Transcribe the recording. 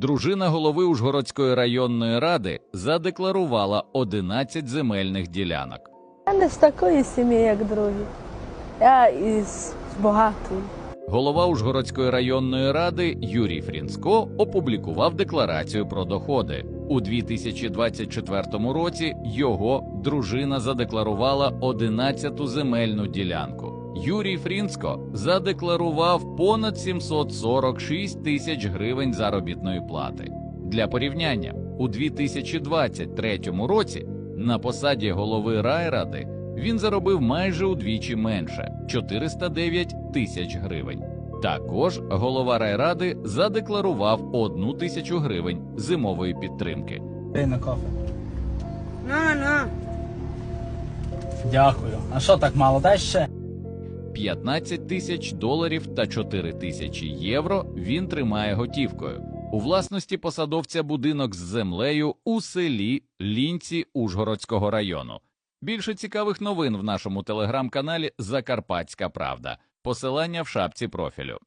Дружина голови Ужгородської районної ради задекларувала 11 земельних ділянок. Я не з такої сім'ї, як другі. Я із багатої. Голова Ужгородської районної ради Юрій Фрінсько опублікував декларацію про доходи. У 2024 році його дружина задекларувала 11-ту земельну ділянку. Юрій Фрінсько задекларував понад 746 тисяч гривень заробітної плати. Для порівняння, у 2023 році на посаді голови райради він заробив майже удвічі менше 409 тисяч гривень. Також голова райради задекларував одну тисячу гривень зимової підтримки. На кофе. На, на. Дякую. А що так мало? Дай ще. 15 тисяч доларів та 4 тисячі євро він тримає готівкою. У власності посадовця будинок з землею у селі Лінці Ужгородського району. Більше цікавих новин в нашому телеграм-каналі Закарпатська Правда. Посилання в шапці профілю.